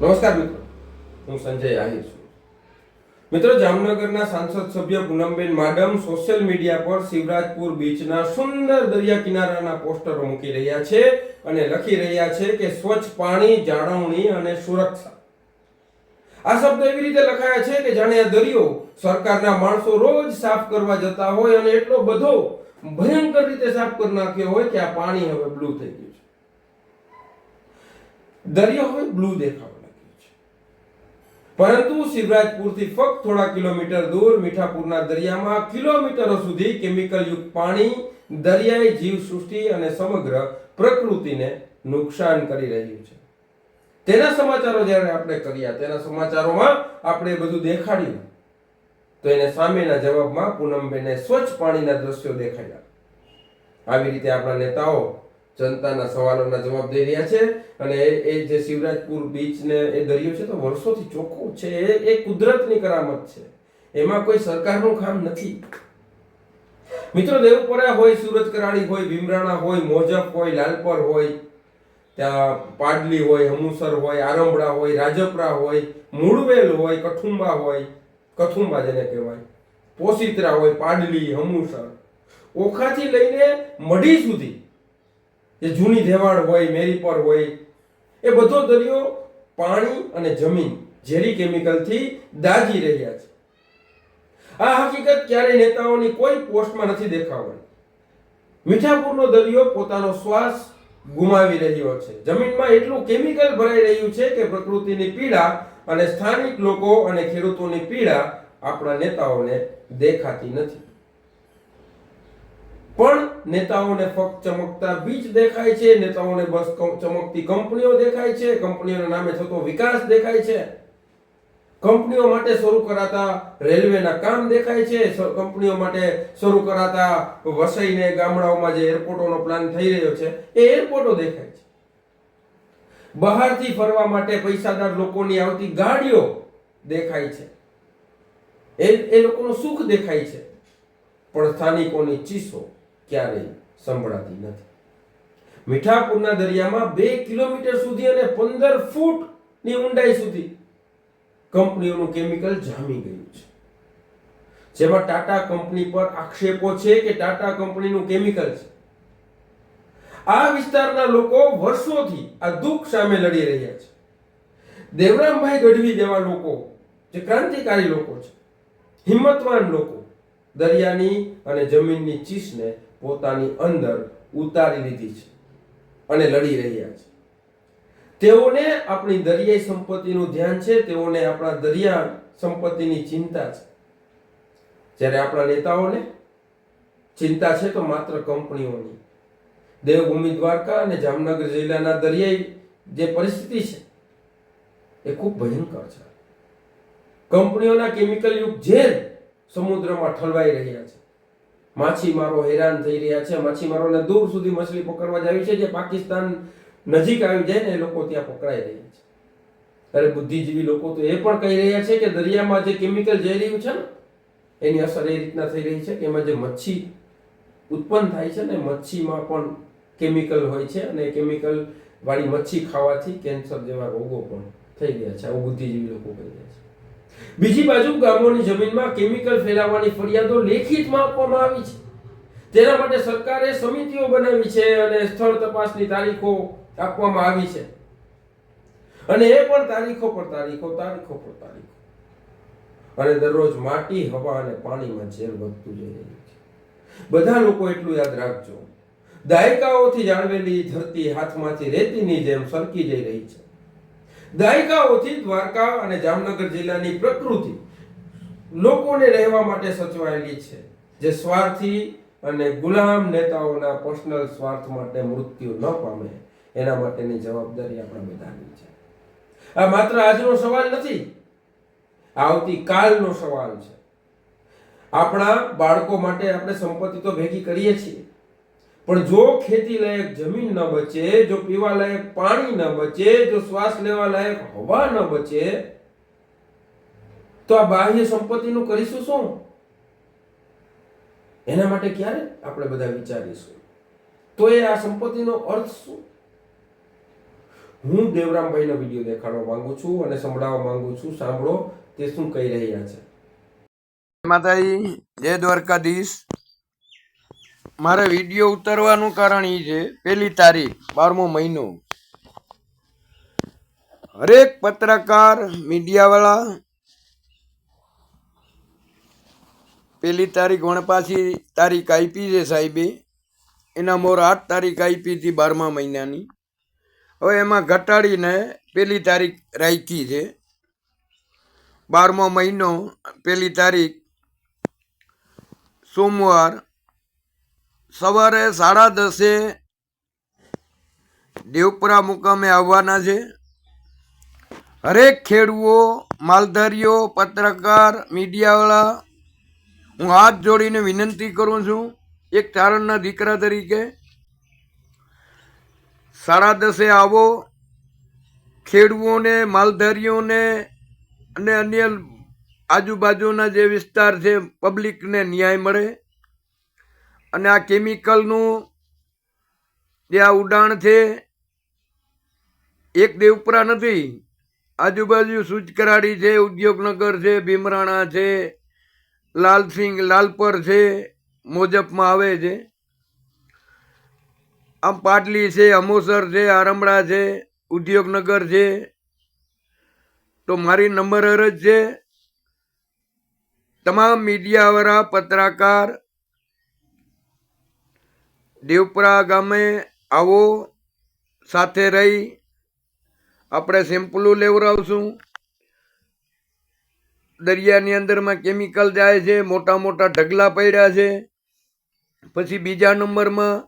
નમસ્કાર મિત્રો. હું સંજય આહિર છું. મિત્રો, જામનગરના સાંસદ સભ્ય પૂનમબેન માડમ સોશિયલ મીડિયા પર શિવરાજપુર બીચના સુંદર દરિયા કિનારાના પોસ્ટરો મૂકી રહ્યા છે અને લખી રહ્યા છે કે સ્વચ્છ પાણી, જાળવણી અને સુરક્ષા. આ શબ્દ એવી રીતે લખાયા છે કે જાણે આ દરિયો સરકારના માણસો રોજ સાફ કરવા જતા હોય અને એટલો બધો ભયંકર રીતે સાફ કરી નાખ્યો હોય કે આ પાણી હવે બ્લુ થઈ ગયું છે. દરિયો હવે બ્લુ દેખાવા પરંતુ શિવરાજપુરથી ફક્ત થોડા કિલોમીટર દૂર મીઠાપુરના દરિયામાં કિલોમીટરો સુધી કેમિકલ યુક્ત પાણી, દરિયાઈ જીવ સૃષ્ટિ અને સમગ્ર પ્રકૃતિને નુકસાન કરી રહ્યું છે. તેના સમાચારો જ્યારે આપણે કર્યા, તેના સમાચારોમાં આપણે બધું દેખાડ્યું. તો એને સામેના જવાબમાં પૂનમબેને સ્વચ્છ પાણીના દ્રશ્યો દેખાડ્યા. આવી રીતે આપણા નેતાઓ જનતાના સવાલોના જવાબ દઈ રહ્યા છે અને એ જે શિવરાજપુર બીચ ને એ દરિયો છે તો વર્ષોથી ચોખ્ખો છે. એ એ કુદરતની કરામત છે. એમાં કોઈ સરકારનું કામ નથી. મિત્રો, દેવપરા હોય, સુરત કરાળી હોય, ભીમરાણા હોય, મોજફ હોય, લાલપર હોય, ત્યાં પાડલી હોય, હમુસર હોય આરંભડા હોય, રાજપરા હોય, મૂળવેલ હોય કઠુંબા હોય, કથુંબા જેને કહેવાય પોસિત્રા હોય, પાડલી, હમુસર, ઓખાથી લઈને મઢી સુધી જે જૂની ધેવાડ હોય મેરીપર હોય, એ બધો દરિયો પાણી અને જમીન, ઝેરી કેમિકલથી દાજી રહ્યા છે. આ હકીકત ક્યારેય નેતાઓની કોઈ પોસ્ટમાં નથી દેખાવાની મીઠાપુરનો દરિયો પોતાનો શ્વાસ ગુમાવી રહ્યો છે. જમીનમાં એટલું કેમિકલ ભરાઈ રહ્યું છે કે પ્રકૃતિની પીડા અને સ્થાનિક લોકો અને ખેડૂતોની પીડા આપણા નેતાઓને દેખાતી નથી. પણ નેતાઓને ફક્ત ચમકતા બીજ દેખાય છે, નેતાઓને બસ ચમકતી કંપનીઓ દેખાય છે, કંપનીઓના નામે થતો વિકાસ દેખાય છે. કંપનીઓ માટે શરૂ કરાતા રેલવેના કામ દેખાય છે કંપનીઓ માટે શરૂ કરાતા વસઈને ગામડાઓમાં જે એરપોર્ટોનો પ્લાન થઈ રહ્યો છે, એ એરપોર્ટો દેખાય છે. બહારથી ફરવા માટે પૈસાદાર લોકોની આવતી ગાડીઓ દેખાય છે. એ એ લોકોનું સુખ દેખાય છે. પણ સ્થાનિકોની ચીસો ક્યારેય સંભળાતી નથી. મીઠાપુરના દરિયામાં બે કિલોમીટર સુધી અને પંદર ફૂટની ઊંડાઈ સુધી કંપનીઓનું કેમિકલ જામી ગયું છે. જેમાં ટાટા કંપની પર આક્ષેપો છે કે ટાટા કંપનીનું કેમિકલ છે. આ વિસ્તારના લોકો વર્ષોથી આ દુઃખ સામે લડી રહ્યા છે. દેવરામભાઈ ગઢવી જેવા લોકો, જે ક્રાંતિકારી લોકો છે, હિંમતવાન લોકો, દરિયાની અને જમીનની ચીસને પોતાની અંદર ઉતારી લીધી છે અને લડી રહ્યા છે. તેઓને આપણી દરિયાઈ સંપત્તિનું ધ્યાન છે, તેઓને આપણા દરિયા સંપત્તિની ચિંતા છે. જ્યારે આપણા નેતાઓને ચિંતા છે તો માત્ર કંપનીઓની. દેવભૂમિ દ્વારકા અને જામનગર જિલ્લાના દરિયાઈ જે પરિસ્થિતિ છે, એ ખૂબ ભયંકર છે. કંપનીઓના કેમિકલ યુગ ઝેર સમુદ્રમાં ઠલવાઈ રહ્યા છે. માછીમારો હેરાન થઈ રહ્યા છે. માછીમારોને દૂર સુધી મછલી પકડવા જાય છે. જે પાકિસ્તાન નજીક આવી જાય ને એ લોકો ત્યાં પકડાઈ રહ્યા છે. ત્યારે બુદ્ધિજીવી લોકો તો એ પણ કહી રહ્યા છે કે દરિયામાં જે કેમિકલ જઈ રહ્યું છે ને, એની અસર એ રીતના થઈ રહી છે કે એમાં જે મચ્છી ઉત્પન્ન થાય છે ને, મચ્છીમાં પણ કેમિકલ હોય છે અને કેમિકલ વાળી મચ્છી ખાવાથી કેન્સર જેવા રોગો પણ થઈ ગયા છે. આવું બુદ્ધિજીવી લોકો કહી રહ્યા છે. બીજી બાજુ ગામોની જમીનમાં કેમિકલ ફેલાવવાની ફરિયાદો લેખિતમાં આપવામાં આવી છે. તેના માટે સરકારે સમિતિઓ બનાવી છે અને સ્થળ તપાસની તારીખો આપવામાં આવી છે. અને એ પણ તારીખો પર તારીખો તારીખો પર તારીખો. અને દરરોજ માટી, હવા અને પાણીમાં ઝેર વધતું જઈ રહ્યું છે. બધા લોકો એટલું યાદ રાખજો. દાયકાઓથી જાળવેલી ધરતી હાથમાંથી રેતીની જેમ સરકી જઈ રહી છે. દાયકાઓથી દ્વારકા અને જામનગર જિલ્લાની પ્રકૃતિ લોકોને રહેવા માટે સચવાયેલી છે. જે સ્વાર્થી અને ગુલામ નેતાઓના પર્સનલ સ્વાર્થ માટે મૃત્યુ ન પામે, એના માટેની જવાબદારી આપણા બધાની છે. આ માત્ર આજનો સવાલ નથી આવતીકાલનો સવાલ છે. આપણા બાળકો માટે આપણે સંપત્તિ તો ભેગી કરીએ છીએ. પણ જો ખેતી લાયક જમીન ન બચે, જો પીવા લાયક પાણી ન બચે, જો શ્વાસ લેવા લાયક હવા ન બચે, તો આ બાહ્ય સંપત્તિનું કરીશું શું? એના માટે ક્યારે આપણે બધા વિચારીશું? તો એ આ સંપત્તિનો અર્થ શું? હું દેવરામભાઈનો વીડિયો દેખાડવા માંગુ છું અને સંભળાવવા માંગુ છું. સાંભળો તે શું કહી રહ્યા છે. માતાજી, જય દ્વારકાધીશ. મારે વીડિયો ઉતારવાનું કારણ એ છે પહેલી તારીખ, બારમો મહિનો. હરેક પત્રકાર, મીડિયાવાળા પહેલી તારીખ વણપાસી તારીખ આપી છે સાહેબે. એના મોર આઠ તારીખ આપી હતી બારમા મહિનાની. હવે એમાં ઘટાડીને પહેલી તારીખ રાખી છે. બારમો મહિનો પહેલી તારીખ, સોમવાર સવારે સાડા દસે દેવપુરા મુકામે આવવાના છે. હરેક ખેડૂઓ, માલધારીઓ, પત્રકાર, મીડિયાવાળા, હું હાથ જોડીને વિનંતી કરું છું, એક ચારણના દીકરા તરીકે, સાડા દસે આવો. ખેડૂઓને, માલધારીઓને અને અન્ય આજુબાજુના જે વિસ્તાર છે પબ્લિકને ન્યાય મળે. અને આ કેમિકલનું જે આ ઉડાણ છે, એક દેવપુરા નથી, આજુબાજુ સૂચકરાડી છે, ઉદ્યોગનગર છે, ભીમરાણા છે, લાલસિંગ લાલપર છે, મોજપમાં આવે છે. આમ પાટલી છે અમોસર છે, આરમડા છે, ઉદ્યોગનગર છે. તો મારી નંબર અરજ છે, તમામ મીડિયાવાળા, પત્રકાર દેવપુરા ગામે આવો, સાથે રહી આપણે સેમ્પલો લેવડાવશું. દરિયાની અંદરમાં કેમિકલ જાય છે મોટા મોટા ઢગલા પડ્યા છે. પછી બીજા નંબરમાં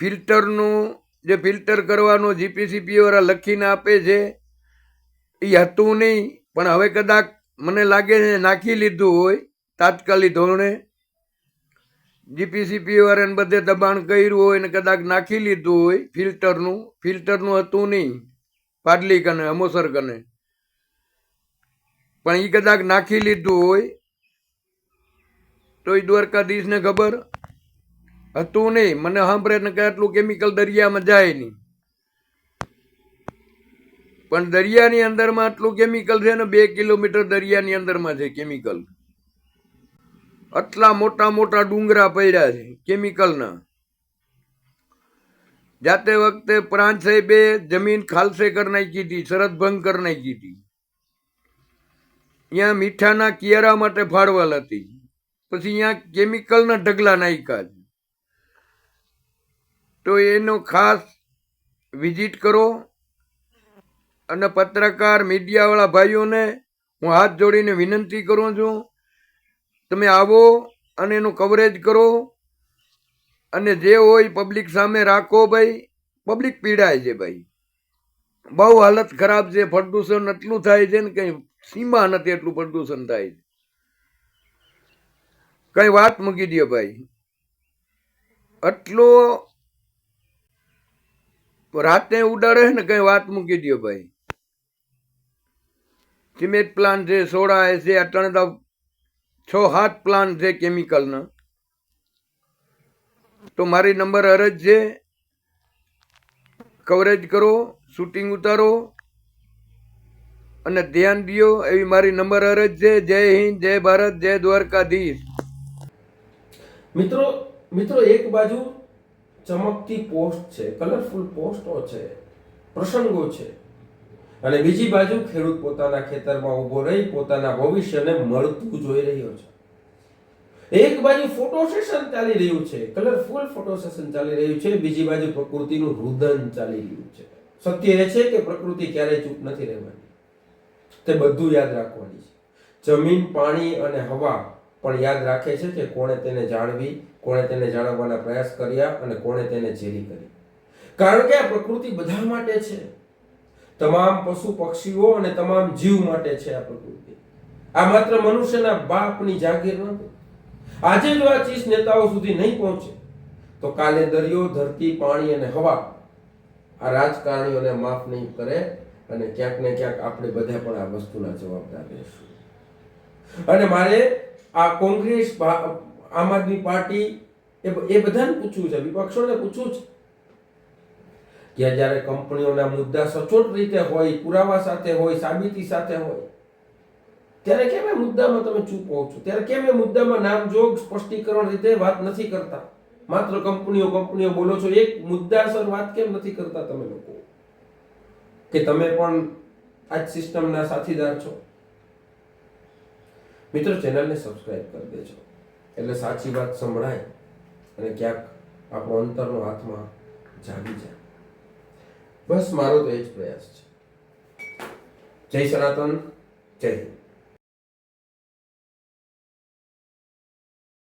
ફિલ્ટરનું, જે ફિલ્ટર કરવાનો જીપીસીપી વાળા લખીને આપે છે એ હતું નહીં, પણ હવે કદાચ મને લાગે છે નાખી લીધું હોય, તાત્કાલિક ધોરણે. જીપીસીપી વાળાને બધે દબાણ કર્યું હોય ને કદાચ નાખી લીધું હોય, ફિલ્ટરનું ફિલ્ટરનું હતું નહીં પાડલી કને અમોસર કને પણ એ કદાચ નાખી લીધું હોય, તો એ દ્વારકાધીશને ખબર? હતું નહીં. મને સાંભળે ને કે આટલું કેમિકલ દરિયામાં જાય નહીં. પણ દરિયાની અંદરમાં આટલું કેમિકલ છે ને બે કિલોમીટર દરિયાની અંદરમાં છે કેમિકલ આટલા મોટા મોટા ડુંગરા પડ્યા છે કેમિકલના જાતે વખતે પ્રાંત સાહેબે જમીન ખાલસે કરી નાખી હતી શરત ભંગ કરી નાખી હતી. અહીંયા મીઠાના કિયારા માટે ફાળવાલ હતી. પછી અહીંયા કેમિકલના ઢગલા નાખ્યા તો એનો ખાસ વિઝિટ કરો અને પત્રકાર મીડિયાવાળા ભાઈઓને હું હાથ જોડીને વિનંતી કરું છું તમે આવો અને એનું કવરેજ કરો. અને જે હોય પબ્લિક સામે રાખો ભાઈ. પબ્લિક પીડાય છે ભાઈ. બહુ હાલત ખરાબ છે, પ્રદૂષણ એટલું થાય છે ને કંઈ સીમા નથી એટલું પ્રદૂષણ થાય છે. કઈ વાત મૂકી દે ભાઈ. એટલો રાતે ઉડાડે ને કઈ વાત મૂકી દે ભાઈ. સિમેન્ટ પ્લાન્ટ છે, સોડા છે અટણ તો છ હાથ પ્લાન્ટ છે કેમિકલના. તો મારી નંબર અરજ છે, કવરેજ કરો, શૂટિંગ ઉતારો, અને ધ્યાન દો એવી મારી નંબર અરજ છે. જય હિન્દ, જય ભારત, જય દ્વારકાધીશ. મિત્રો મિત્રો, એક બાજુ ચમકતી પોસ્ટ છે કલરફુલ પોસ્ટો છે, પ્રસંગો છે. અને બીજી બાજુ ખેડૂત પોતાના ખેતરમાં ઊભો રહી પોતાના ભવિષ્યને મળતું જોઈ રહ્યો છે. એક બાજુ ફોટો સેશન ચાલી રહ્યું છે કલરફુલ ફોટો સેશન ચાલી રહ્યું છે, બીજી બાજુ પ્રકૃતિનું રુદન ચાલી રહ્યું છે. સત્ય એ છે કે પ્રકૃતિ ક્યારેય ચૂપ નથી રહેવાની. તે બધું યાદ રાખવાની છે. જમીન, પાણી અને હવા પણ યાદ રાખે છે કે કોણે તેને જાળવી, કોણે તેને જાળવવાના પ્રયાસ કર્યા અને કોણે તેને ઝેરી કરી કારણ કે આ પ્રકૃતિ બધા માટે છે. તમામ પશુ પક્ષીઓ અને તમામ જીવ માટે છે આ પ્રકૃતિ. આ માત્ર મનુષ્યના બાપની જાગીર નથી. આજે જો આ ચીજ નેતાઓ સુધી નહીં પહોંચે. તો કાલે દરિયો, ધરતી, પાણી અને હવા આ રાજકારણીઓને માફ નહીં કરે અને ક્યાંક ને ક્યાંક આપણે બધા પણ આ વસ્તુના જવાબદાર રહેશું. અને મારે આ કોંગ્રેસ આમ આદમી પાર્ટી એ બધાને પૂછવું છે, વિપક્ષોને પૂછવું છે. કે જ્યારે કંપનીઓના મુદ્દા સચોટ રીતે હોય, પુરાવા સાથે હોય, સાબિતી સાથે હોય, ત્યારે કેમ એ મુદ્દામાં તમે ચૂપ હોવ છો? ત્યારે કેમ એ મુદ્દામાં નામજોગ, સ્પષ્ટીકરણ રીતે વાત નથી કરતા? માત્ર કંપનીઓ કંપનીઓ બોલો છો, એક મુદ્દાસર વાત કેમ નથી કરતા તમે લોકો? કે તમે પણ આ જ સિસ્ટમના સાથીદાર છો? મિત્રો, ચેનલને સબસ્ક્રાઇબ કરી દેજો. એટલે સાચી વાત સંભળાય અને ક્યાંક આપણો અંતરનો હાથમાં જાગી જાય. બસ મારો તો એ જ પ્રયાસ છે. જય સનાતન જય હિન્દ.